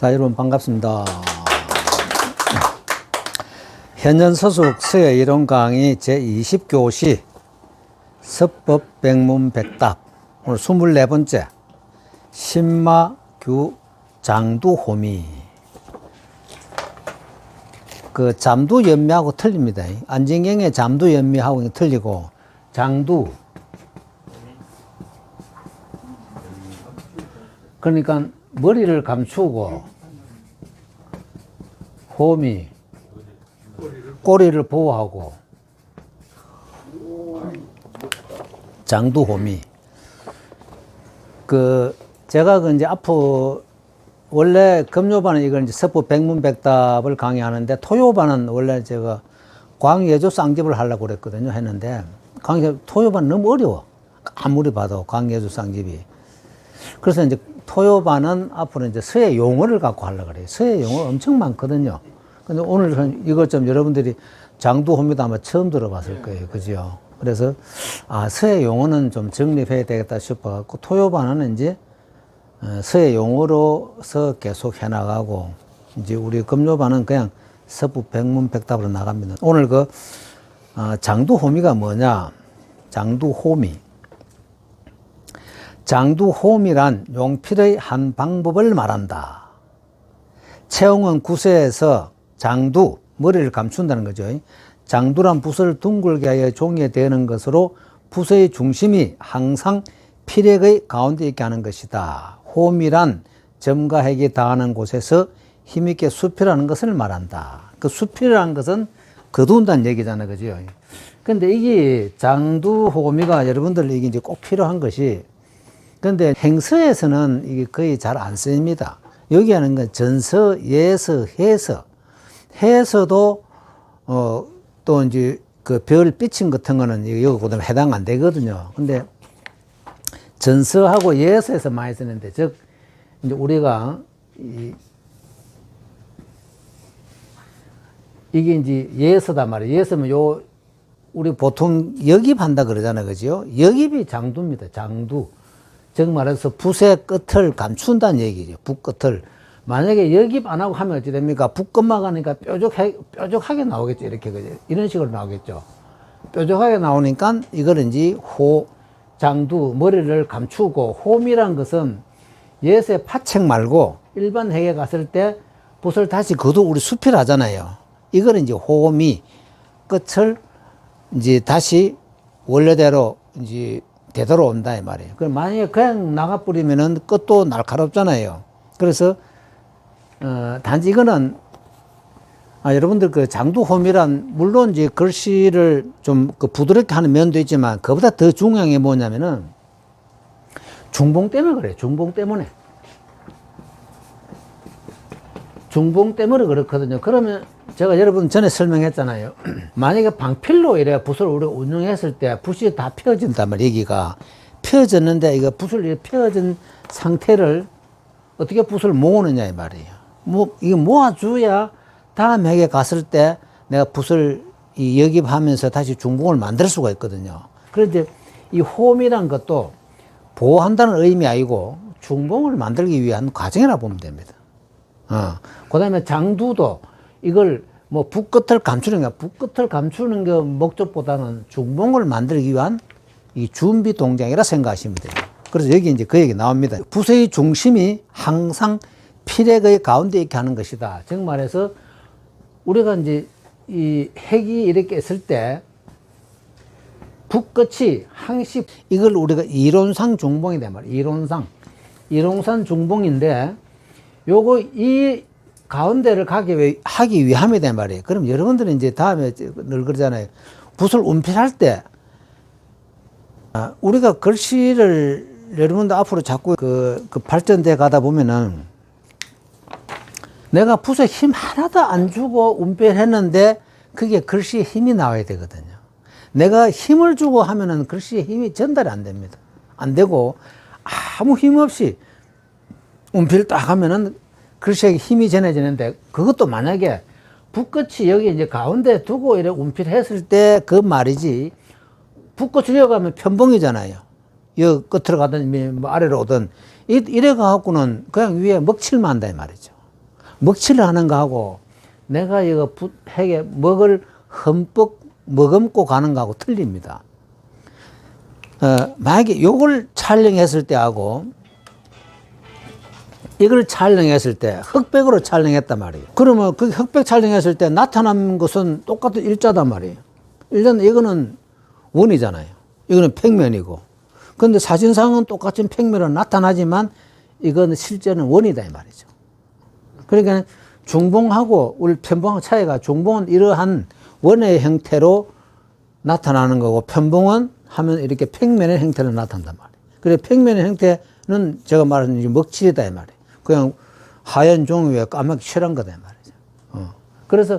자, 여러분 반갑습니다. 현nhân 서숙 서예 이론 강의 제20교시 서법 백문 백답 오늘 24번째 신마규 장두호미 그 잠두 연미하고 틀립니다. 안진경의 잠두 연미하고 틀리고 장두 그러니까 머리를 감추고 홈이 꼬리를 보호하고 장두 호미 그 제가 그 이제 앞으로 원래 금요반은 이걸 이제 서부 백문백답을 강의하는데 토요반은 원래 제가 광예조 쌍집을 하려고 그랬거든요 했는데 광예 토요반 너무 어려워. 아무리 봐도 광예조 쌍집이. 그래서 이제 토요반은 앞으로 이제 서예 용어를 갖고 하려고 그래요. 서예 용어 엄청 많거든요. 근데 오늘 이것 좀 여러분들이 장두호미도 아마 처음 들어봤을 거예요. 그죠? 그래서, 아, 서예 용어는 좀 정립해야 되겠다 싶어갖고 토요반은 이제 어, 서예 용어로서 계속 해나가고 이제 우리 금요반은 그냥 서부 백문 백답으로 나갑니다. 오늘 그, 어, 장두호미가 뭐냐? 장두호미. 장두호미란 용필의 한 방법을 말한다. 채용은 구세에서 장두, 머리를 감춘다는 거죠. 장두란 붓을 둥글게 하여 종이에 대는 것으로 붓의 중심이 항상 필액의 가운데 있게 하는 것이다. 호미란 점가핵이 닿는 곳에서 힘있게 수필하는 것을 말한다. 그 수필이라는 것은 거둔다는 얘기잖아요. 그죠? 근데 이게 장두 호미가 여러분들 이게 이제 꼭 필요한 것이 근데 행서에서는 이게 거의 잘 안 쓰입니다. 여기 하는 건 전서, 예서, 해서. 해서도, 어, 또 이제 그별 삐친 같은 거는 여기 보면 해당 안 되거든요. 근데 전서하고 예서에서 많이 쓰는데, 즉, 이제 우리가 이, 이게 이제 예서다 말이에요. 예서면 요, 우리 보통 역입한다 그러잖아요. 그죠? 역입이 장두입니다. 장두. 즉 말해서 붓의 끝을 감춘다는 얘기죠. 붓 끝을. 만약에 역입 안 하고 하면 어찌 됩니까? 붓 끝만 가니까 뾰족하게, 뾰족하게 나오겠죠. 이렇게, 그죠? 이런 식으로 나오겠죠. 뾰족하게 나오니까 이거는 이제 호, 장두, 머리를 감추고 홈이란 것은 예세 파책 말고 일반 핵에 갔을 때 붓을 다시 거두 우리 수필 하잖아요. 이거는 이제 홈이 끝을 이제 다시 원래대로 이제 되돌아온다 이 말이에요. 그럼 만약에 그냥 나가버리면은 끝도 날카롭잖아요. 그래서 어, 단지 이거는 아, 여러분들 그 장두홈이란 물론 이제 글씨를 좀 그 부드럽게 하는 면도 있지만 그보다 더 중요한 게 뭐냐면은 중봉 때문에 그래요. 중봉 때문에. 중봉 때문에 그렇거든요. 그러면 제가 여러분 전에 설명했잖아요. 만약에 방필로 이래 붓을 우리 운영했을 때 붓이 다 펴진단 말이에요. 여기가 펴졌는데 이거 붓을 펴진 상태를 어떻게 붓을 모으느냐 이 말이에요. 뭐 이거 모아줘야 다음 핵에 갔을 때 내가 붓을 이 역입하면서 다시 중봉을 만들 수가 있거든요. 그런데 이 홈이란 것도 보호한다는 의미 아니고 중봉을 만들기 위한 과정이라 보면 됩니다. 어. 그 다음에 장두도 이걸 뭐 붓끝을 감추는 게, 붓끝을 감추는 게 목적보다는 중봉을 만들기 위한 이 준비 동작이라 생각하시면 돼요. 그래서 여기 이제 그 얘기 나옵니다. 붓의 중심이 항상 필액의 가운데 있게 하는 것이다. 즉 말해서 우리가 이제 이 핵이 이렇게 있을 때 붓끝이 항시 이걸 우리가 이론상 중봉이 돼 말이야. 이론상. 이론상 중봉인데 요거 이 가운데를 위, 하기 위함이 된 말이에요. 그럼 여러분들은 이제 다음에 늘 그러잖아요. 붓을 운필할 때, 아, 우리가 글씨를 여러분들 앞으로 자꾸 그, 그 발전돼 가다 보면은 내가 붓에 힘 하나도 안 주고 운필했는데 그게 글씨에 힘이 나와야 되거든요. 내가 힘을 주고 하면은 글씨에 힘이 전달이 안 됩니다. 안 되고 아무 힘 없이 운필 딱 하면은 글씨에 힘이 전해지는데 그것도 만약에 붓끝이 여기 이제 가운데 두고 이렇게 운필했을 때 그 말이지 붓끝을 이어가면 편봉이잖아요. 여 끝으로 가든 뭐 아래로 오든 이래 갖고는 그냥 위에 먹칠만 한다 이 말이죠. 먹칠을 하는 거하고 내가 이거 부- 핵에 먹을 흠뻑 머금고 가는 거하고 틀립니다. 어, 만약에 요걸 촬영했을 때하고 이걸 촬영했을 때 흑백으로 촬영했단 말이에요. 그러면 그 흑백 촬영했을 때 나타난 것은 똑같은 일자단 말이에요. 일단 이거는 원이잖아요. 이거는 평면이고. 근데 사진상은 똑같은 평면으로 나타나지만 이건 실제는 원이다 이 말이죠. 그러니까 중봉하고 우리 편봉하고 차이가 중봉은 이러한 원의 형태로 나타나는 거고 편봉은 하면 이렇게 평면의 형태로 나타난단 말이에요. 그래 평면의 형태는 제가 말하는 이 먹칠이다 이 말이에요. 그냥 하얀 종이 위에 까맣게 칠한 거다 이 말이죠. 어. 그래서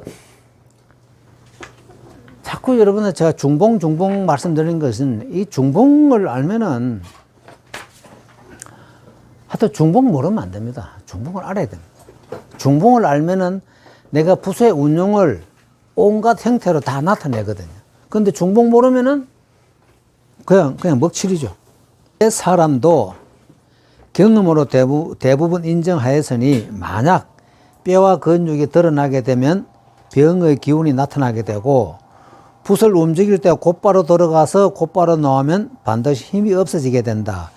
자꾸 여러분들 제가 중봉 중봉 말씀드린 것은 이 중봉을 알면은 하여튼 중봉 모르면 안 됩니다. 중봉을 알아야 됩니다. 중봉을 알면은 내가 부서의 운용을 온갖 형태로 다 나타내거든요. 근데 중봉 모르면은 그냥, 그냥 먹칠이죠. 사람도 경험으로 대부, 대부분 인정하였으니 만약 뼈와 근육이 드러나게 되면 병의 기운이 나타나게 되고 붓을 움직일 때 곧바로 들어가서 곧바로 나오면 반드시 힘이 없어지게 된다.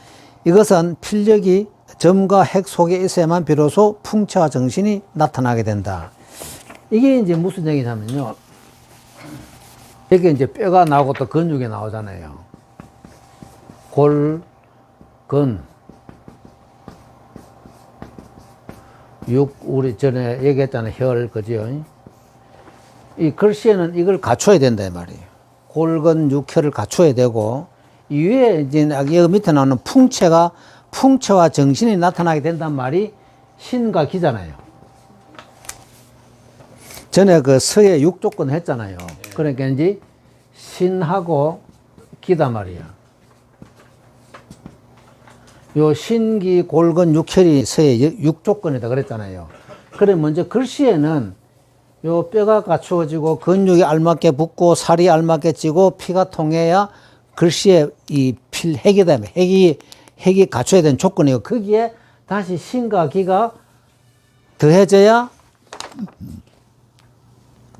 이것은 필력이 점과 핵 속에 있어야만 비로소 풍채와 정신이 나타나게 된다. 이게 이제 무슨 얘기냐면요. 이게 이제 뼈가 나오고 또 근육이 나오잖아요. 골, 근, 육, 우리 전에 얘기했잖아요. 혈, 그죠? 이 글씨에는 이걸 갖춰야 된다, 이 말이에요. 골근 육혈을 갖춰야 되고, 이 위에 이제 여기 밑에 나오는 풍채가, 풍채와 정신이 나타나게 된단 말이 신과 기잖아요. 전에 그 서예 육조건 했잖아요. 그러니까 이제 신하고 기다 말이야. 요 신기 골근 육혈이 서예 육조건이다 그랬잖아요. 그래 먼저 글씨에는 요 뼈가 갖추어지고 근육이 알맞게 붙고 살이 알맞게 찌고 피가 통해야 글씨에 이 필 핵이 되면 핵이 핵이 갖춰야 되는 조건이고 거기에 다시 신과 기가 더해져야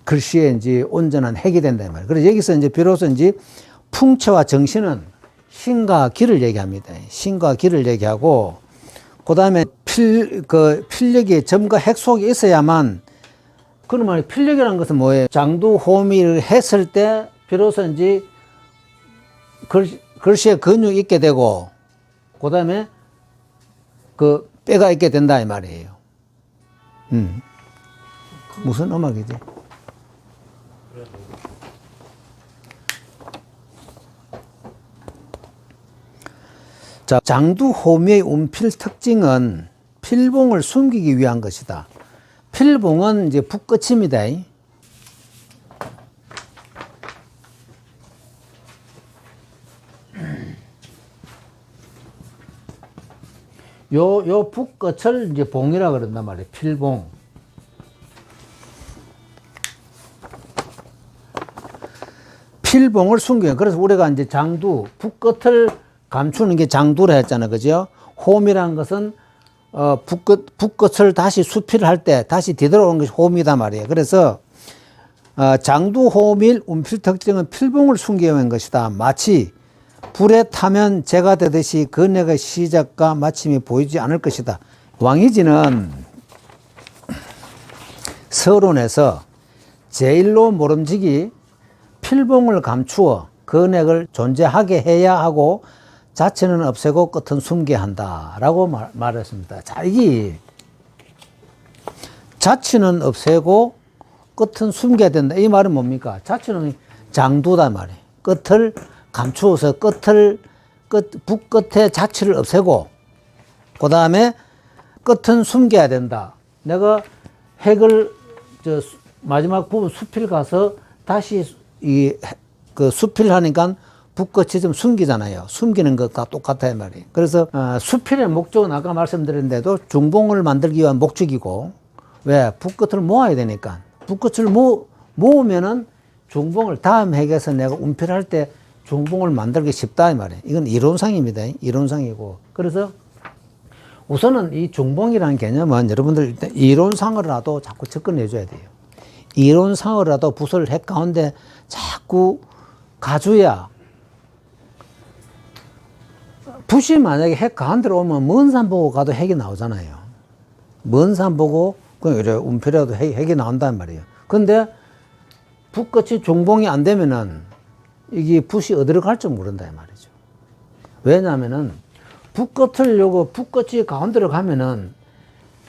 글씨에 이제 온전한 핵이 된다 이 말이에요. 그래서 여기서 이제 비로소 이제 풍채와 정신은 신과 기를 얘기합니다. 신과 기를 얘기하고 그 다음에 필 그 필력이 점과 핵 속에 있어야만 그러면 필력이라는 것은 뭐예요? 장두 호미를 했을 때 비로소 이제 글, 글씨에 근육이 있게 되고 그 다음에 그 뼈가 있게 된다 이 말이에요. 음. 무슨 음악이지? 자, 장두 호미의 운필 특징은 필봉을 숨기기 위한 것이다. 필봉은 이제 붓끝입니다. 요, 요 붓끝을 이제 봉이라 그런단 말이에요. 필봉. 필봉을 숨겨요. 그래서 우리가 이제 장두, 붓끝을 감추는 게 장두라 했잖아요. 그죠? 홈이라는 것은 어, 붓끝, 붓끝을 다시 수필을 할 때 다시 되돌아오는 것이 홈이다 말이에요. 그래서 어, 장두 호밀 운필 특징은 필봉을 숨겨놓은 것이다. 마치 불에 타면 재가 되듯이 근해의 시작과 마침이 보이지 않을 것이다. 왕이지는 서론에서 제일로 모름지기 필봉을 감추어 근액을 존재하게 해야 하고 자체는 없애고 끝은 숨게 한다라고 말, 말했습니다. 자, 이게 자체는 없애고 끝은 숨겨야 된다. 이 말은 뭡니까? 자체는 장두다 말이에요. 끝을 감추어서 끝을 끝 붓끝에 자체를 없애고 그 다음에 끝은 숨겨야 된다. 내가 핵을 저 수- 마지막 부분 수필 가서 다시 이 그 수필 하니까 붓끝이 좀 숨기잖아요. 숨기는 것과 똑같아요 말이에요. 그래서 어, 수필의 목적은 아까 말씀드렸는데도 중봉을 만들기 위한 목적이고 왜 붓끝을 모아야 되니까 붓끝을 모, 모으면은 중봉을 다음 핵에서 내가 운필할 때 중봉을 만들기 쉽다 이 말이에요. 이건 이론상입니다. 이론상이고 그래서 우선은 이 중봉이라는 개념은 여러분들 일단 이론상으로라도 자꾸 접근해 줘야 돼요. 이론상으로라도 붓을 핵 가운데 자꾸 가줘야 붓이 만약에 핵 가운데로 오면 먼 산 보고 가도 핵이 나오잖아요. 먼 산 보고 그냥 이래 움펴려도 핵, 핵이 나온단 말이에요. 근데 붓끝이 중봉이 안 되면은 이게 붓이 어디로 갈지 모른다 이 말이죠. 왜냐하면은 붓끝을 요거 붓끝이 가운데로 가면은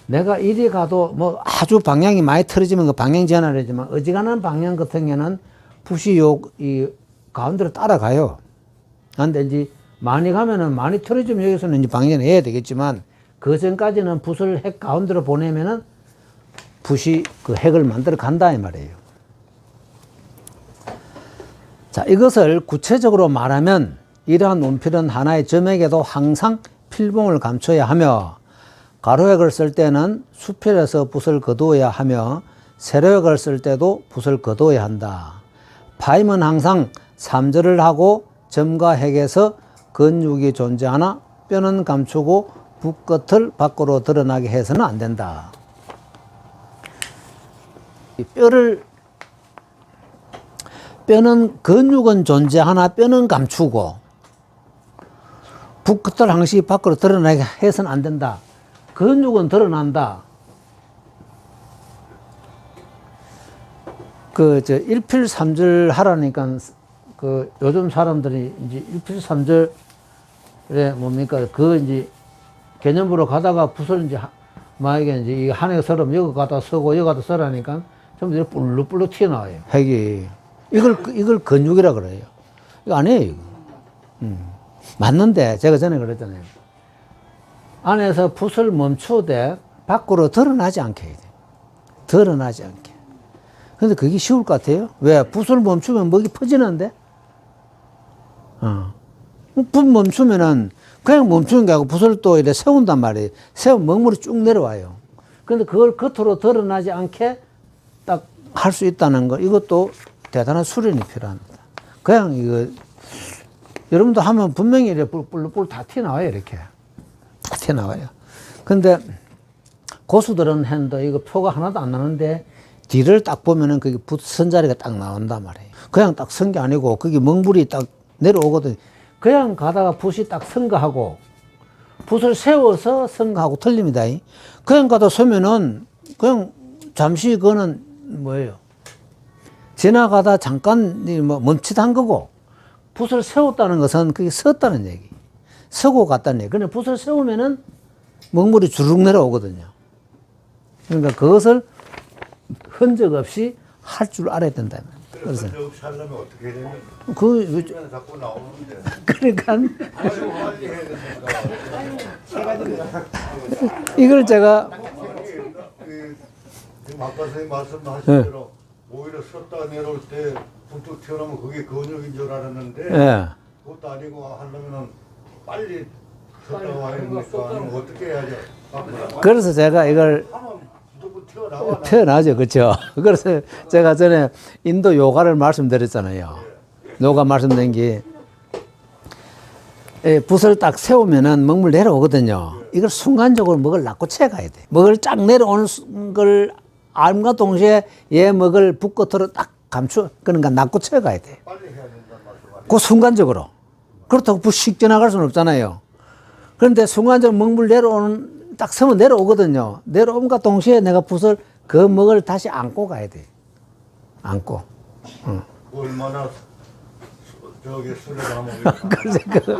내가 이리 가도 뭐 아주 방향이 많이 틀어지면 그 방향 전환을 하지만 어지간한 방향 같은 경우는 붓이 요 이 가운데로 따라가요. 근데 이제 많이 가면은 많이 틀어지면 여기서는 이제 방향을 해야 되겠지만 그 전까지는 붓을 핵 가운데로 보내면은 붓이 그 핵을 만들어 간다 이 말이에요. 자, 이것을 구체적으로 말하면 이러한 논필은 하나의 점에게도 항상 필봉을 감춰야 하며 가로액을 쓸 때는 수필에서 붓을 거두어야 하며 세로액을 쓸 때도 붓을 거두어야 한다. 파임은 항상 삼절을 하고 점과 핵에서 근육이 존재하나 뼈는 감추고 붓끝을 밖으로 드러나게 해서는 안 된다. 이 뼈를 뼈는 근육은 존재하나 뼈는 감추고 붓끝을 항시 밖으로 드러나게 해서는 안 된다. 근육은 드러난다. 그, 저, 일필삼절 하라니까, 그, 요즘 사람들이 이제 일필삼절에 뭡니까, 그 이제 개념으로 가다가 붓을 이제, 하- 만약에 이제 이 한해 서름 여기 가다 서고 여기 가다 서라니까 전부 다 불룩불룩 튀어나와요. 핵이. 이걸, 이걸 근육이라 그래요. 이거 아니에요, 이거. 음. 맞는데, 제가 전에 그랬잖아요. 안에서 붓을 멈추되 밖으로 드러나지 않게 해야 돼. 드러나지 않게. 근데 그게 쉬울 것 같아요. 왜? 붓을 멈추면 먹이 퍼지는데? 어. 붓 멈추면은 그냥 멈추는 게 아니고 붓을 또 이렇게 세운단 말이에요. 세우면 먹물이 쭉 내려와요. 근데 그걸 겉으로 드러나지 않게 딱 할 수 있다는 거, 이것도 대단한 수련이 필요합니다. 그냥 이거, 여러분도 하면 분명히 이렇게 뿔뿔뿔 다 튀어나와요, 이렇게. 다 튀어나와요. 근데 고수들은 했는데 이거 표가 하나도 안 나는데 뒤를 딱 보면은 그게 붓 선자리가 딱 나온단 말이에요. 그냥 딱 선 게 아니고 그게 먹물이 딱 내려오거든. 그냥 가다가 붓이 딱 선거하고 붓을 세워서 선거하고 틀립니다. 그냥 가다 서면은 그냥 잠시 그거는 뭐예요? 지나가다 잠깐 이뭐 멈칫한 거고 붓을 세웠다는 것은 그게 섰다는 얘기. 서고 갔다는 얘기. 근데 붓을 세우면은 먹물이 주룩 내려오거든요. 그러니까 그것을 흔적 없이 할 줄 알아야 된다. 그래서 하려면 어떻게 해야 되냐? 그 그냥 자꾸 나오는데. 그러니까 해야 되니까. 이걸 제가 그, 아까 선생님 말씀하신 대로 오히려 섰다 내려올 때 툭툭 튀어나오면 그게 근육인 줄 알았는데 예. 그것도 아니고 하려면은 빨리 섰다 와야 되니까 아니면 어떻게 해야죠? 그래서 제가 이걸 하면 표현하죠. 그렇죠. 그래서 제가 전에 인도 요가를 말씀드렸잖아요. 요가 말씀드린 게 예, 붓을 딱 세우면은 먹물 내려오거든요. 이걸 순간적으로 먹을 낚고 채 가야 돼. 먹을 쫙 내려오는 순- 걸 알과 동시에 얘 먹을 붓 끝으로 딱 감추, 그러니까 낚고 채 가야 돼. 그 순간적으로. 그렇다고 붓씩 지나갈 수는 없잖아요. 그런데 순간적으로 먹물 내려오는, 딱 서면 내려오거든요. 내려옴과 동시에 내가 붓을 그 먹을 다시 안고 가야 돼. 안고. 그 얼마나 수- 저기 술을 하면 그래서 그,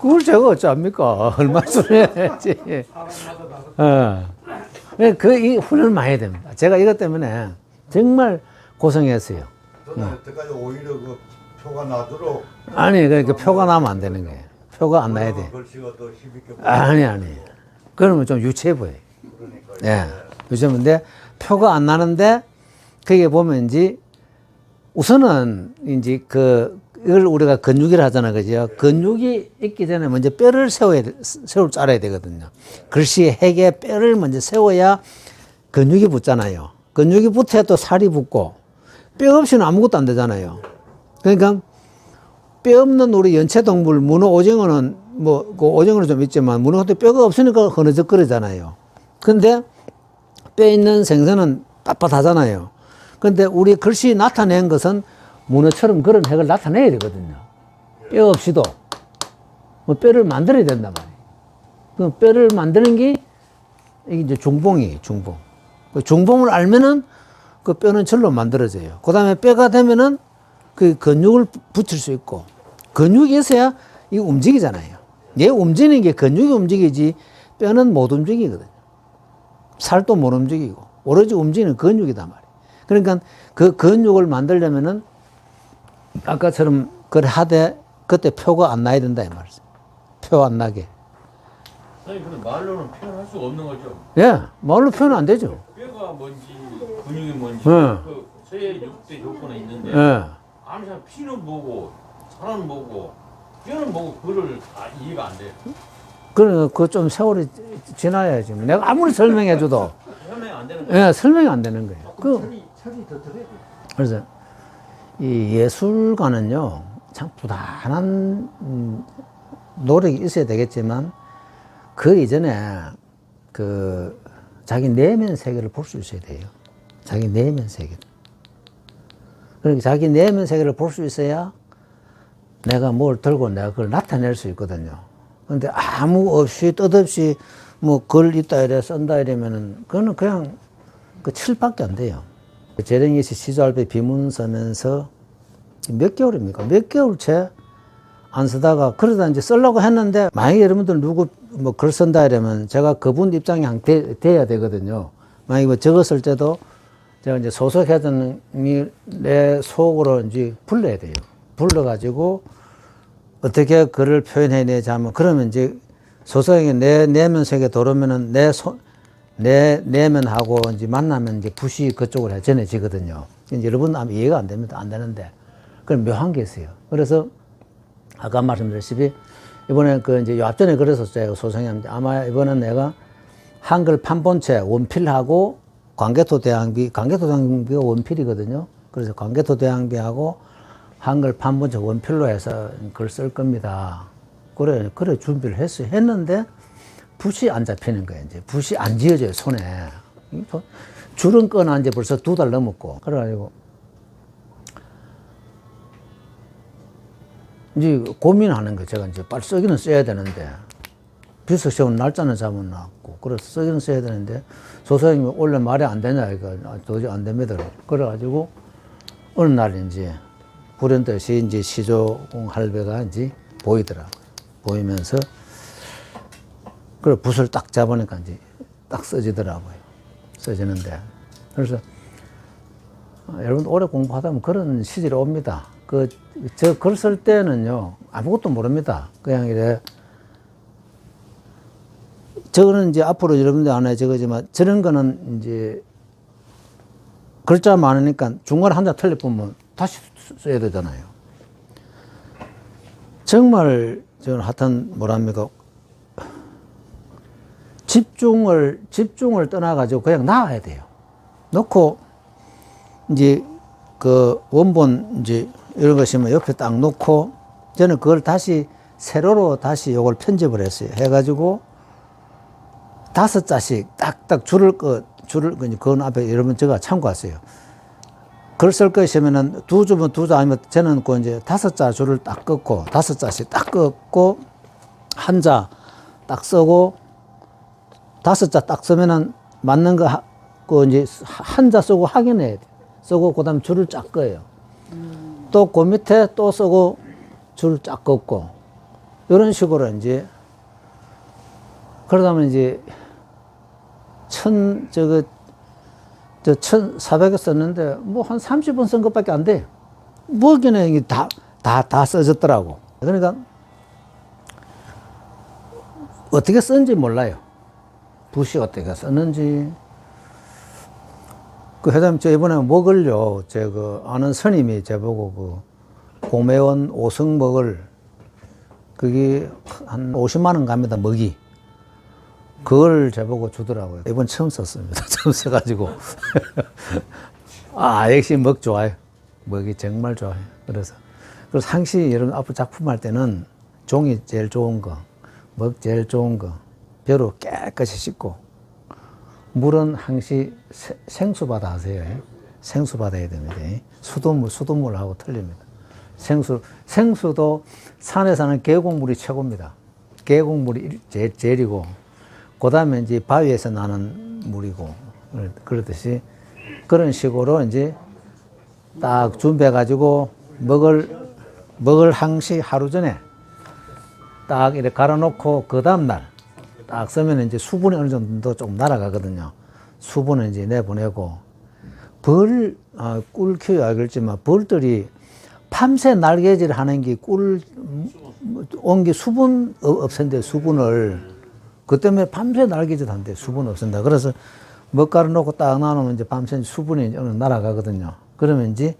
그걸 제가 어찌합니까? 얼마 수련해야지. 어. 그, 이 훈련을 많이 해야 됩니다. 제가 이것 때문에 정말 고생했어요. 저는 여태까지 오히려 그 표가 나도록 아니, 그러니까 표가 나면 안 되는 거예요. 표가 안 나야 돼. 글씨가 더 힘있게 보여. 아니, 아니. 그러면 좀 유치해 보여요. 예. 요즘인데 표가 안 나는데 그게 보면 이제 우선은 이제 그 이걸 우리가 근육이라 하잖아 그죠? 근육이 있기 전에 먼저 뼈를 세워야 돼- 세울 줄 알아야 되거든요. 글씨 핵에 뼈를 먼저 세워야 근육이 붙잖아요. 근육이 붙어야 또 살이 붙고 뼈 없이는 아무것도 안 되잖아요. 그러니까 뼈 없는 우리 연체동물 문어 오징어는 뭐, 그 오정으로 좀 있지만, 문어도 뼈가 없으니까 흐느적거리잖아요. 근데 뼈 있는 생선은 빳빳하잖아요. 근데 우리 글씨 나타낸 것은 문어처럼 그런 핵을 나타내야 되거든요. 뼈 없이도. 뭐 뼈를 만들어야 된단 말이에요. 그 뼈를 만드는 게 이제 중봉이에요, 중봉. 그 중봉을 알면은 그 뼈는 절로 만들어져요. 그 다음에 뼈가 되면은 그 근육을 부- 붙일 수 있고, 근육이 있어야 이 움직이잖아요. 얘 움직이는 게 근육이 움직이지 뼈는 못 움직이거든요. 살도 못 움직이고, 오로지 움직이는 근육이단 말이에요. 그러니까 그 근육을 만들려면은 아까처럼 그래 하되 그때 표가 안 나야 된다 이 말이죠. 표안 나게. 선생님 근데 말로는 표현할 수가 없는 거죠. 예, 말로 표현 안 되죠. 뼈가 뭔지 근육이 뭔지 네. 그 서해 6대 조건에 있는데 예. 아니 참 피는 뭐고 살은 뭐고 뼈는 뭐고 그걸 다 이해가 안 돼. 그러니까 그좀 세월이 지나야지. 내가 아무리 설명해줘도 설명 안 되는 거야. 예, 설명이 안 되는 거예요. 그, 철이 철이 더 들어야 돼. 그래서 이 예술가는요, 참 부단한 음, 노력이 있어야 되겠지만 그 이전에 그 자기 내면 세계를 볼 수 있어야 돼요. 자기 내면 세계. 그러니까 자기 내면 세계를 볼 수 있어야 내가 뭘 들고 내가 그걸 나타낼 수 있거든요. 근데 아무 없이 뜻없이 뭐 글 있다 이래 쓴다 이러면은 그거는 그냥 그 칠밖에 안 돼요. 재령이 씨 시조알배 비문 쓰면서 몇 개월입니까? 몇 개월째 안 쓰다가 그러다 이제 쓰려고 했는데 만약에 여러분들 누구 뭐 글 쓴다 이러면 제가 그분 입장에 한 돼, 돼야 되거든요. 만약에 뭐쓸 때도 제가 이제 소속회장이 내 속으로 이제 불러야 돼요. 불러가지고 어떻게 글을 표현해내자 하면 그러면 이제 소속에게 내 내면 세계 들어오면은 내 소, 내 내면하고 이제 만나면 이제 붓이 그쪽으로 전해지거든요. 이제 여러분 아마 이해가 안 됩니다. 안 되는데 그런 묘한 게 있어요. 그래서 아까 말씀드렸듯이 이번에 그 이제 요 앞전에 그랬었어요. 소성님 아마 이번엔 내가 한글 판본체 원필하고 광개토 대항비 광개토 대항비가 원필이거든요. 그래서 광개토 대항비하고 한글 판본체 원필로 해서 글 쓸 겁니다. 그래 그래 준비를 했어요. 했는데 붓이 안 잡히는 거예요. 이제 붓이 안 지어져요 손에. 줄은 꺼나 이제 벌써 두 달 넘었고 그래가지고 이제 고민하는 거예요. 제가 이제 빨리 쓰기는 써야 되는데 비석시험 날짜는 잡아놨고 그래서 쓰기는 써야 되는데 소사님이 원래 말이 안 되냐 이거 도저히 안 됩니다. 그래가지고 어느 날 이제 불현듯이 이제 시조공 할배가 이제 보이더라고요. 보이면서 그래 붓을 딱 잡으니까 이제 딱 써지더라고요. 써지는데 그래서 아, 여러분 오래 공부하다 보면 그런 시절이 옵니다. 그 저 글 쓸 때는요 아무것도 모릅니다. 그냥 이래 저거는 이제 앞으로 여러분들 안에 저거지만 저런 거는 이제 글자 많으니까 중간에 한자 틀려보면 다시 써야 되잖아요. 정말 저는 하여튼 뭐랍니까 집중을 집중을 떠나가지고 그냥 나와야 돼요. 놓고 이제 그 원본 이제 이런 것이면 옆에 딱 놓고 저는 그걸 다시 세로로 다시 요걸 편집을 했어요. 해가지고 다섯 자씩 딱딱 줄을 거 줄을 그 그건 앞에 여러분 제가 참고하세요. 글 쓸 것이면은 두 주면 두자 아니면 저는 그 이제 다섯 자 줄을 딱 긋고 다섯 자씩 딱 긋고 한 자 딱 쓰고 다섯 자 딱 쓰면은 맞는 거, 하- 그 이제 한 자 쓰고 확인해야 돼. 쓰고 그 다음 줄을 쫙 꺼요. 또그 밑에 또 쓰고 줄을 쫙 긋고 이런 식으로 이제 그러다 보면 이제 천, 저거, 저 천, 사백에 썼는데 뭐 한 30번 쓴 것밖에 안 돼. 뭐기는 이게 다, 다, 다 써졌더라고. 그러니까 어떻게 썼는지 몰라요. 붓이 어떻게 썼는지. 그 회장님, 저 이번에 먹을요. 제그 아는 스님이 저보고 그 고매원 오성먹을 그게 한 50만 원 갑니다. 먹이. 그걸 저보고 주더라고요. 이번 처음 썼습니다. 처음 써가지고. 아, 역시 먹 좋아요. 먹이 정말 좋아요. 그래서. 그래서 항시 여러분 앞으로 작품 할 때는 종이 제일 좋은 거, 먹 제일 좋은 거, 벼로 깨끗이 씻고, 물은 항시 세- 생수바다 하세요. 예? 생수바다 해야 됩니다. 예? 수돗물, 수돗물하고 틀립니다. 생수, 생수도 산에 사는 계곡물이 최고입니다. 계곡물이 일- 제일, 제일이고, 그 다음에 이제 바위에서 나는 물이고, 그렇듯이 그런 식으로 이제 딱 준비해 가지고 먹을, 먹을 항시 하루 전에 딱 이렇게 갈아 놓고 그 다음 날 딱 쓰면 이제 수분이 어느 정도 조금 날아가거든요. 수분을 이제 내보내고 벌, 아, 꿀 키워야 알겠지만 벌들이 밤새 날개질 하는 게 꿀, 온게 수분 어- 없앤대, 수분을. 그 때문에 밤새 날개질 한대, 수분 없앤다. 그래서 먹가루 놓고 딱 놔놓으면 이제 밤새 수분이 어느 날아가거든요. 그러면 이제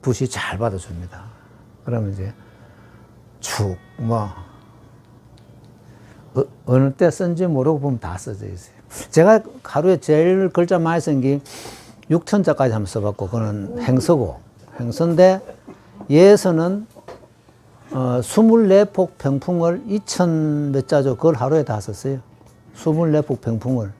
붓이 잘 받아줍니다. 그러면 이제 축, 뭐, 어, 어느 때 쓴지 모르고 보면 다 써져 있어요. 제가 하루에 제일 글자 많이 쓴 게 6천자까지 한번 써봤고, 그거는 행서고, 행서인데, 예서는 어, 24폭 병풍을 2천 몇 자죠. 그걸 하루에 다 썼어요. 24폭 병풍을.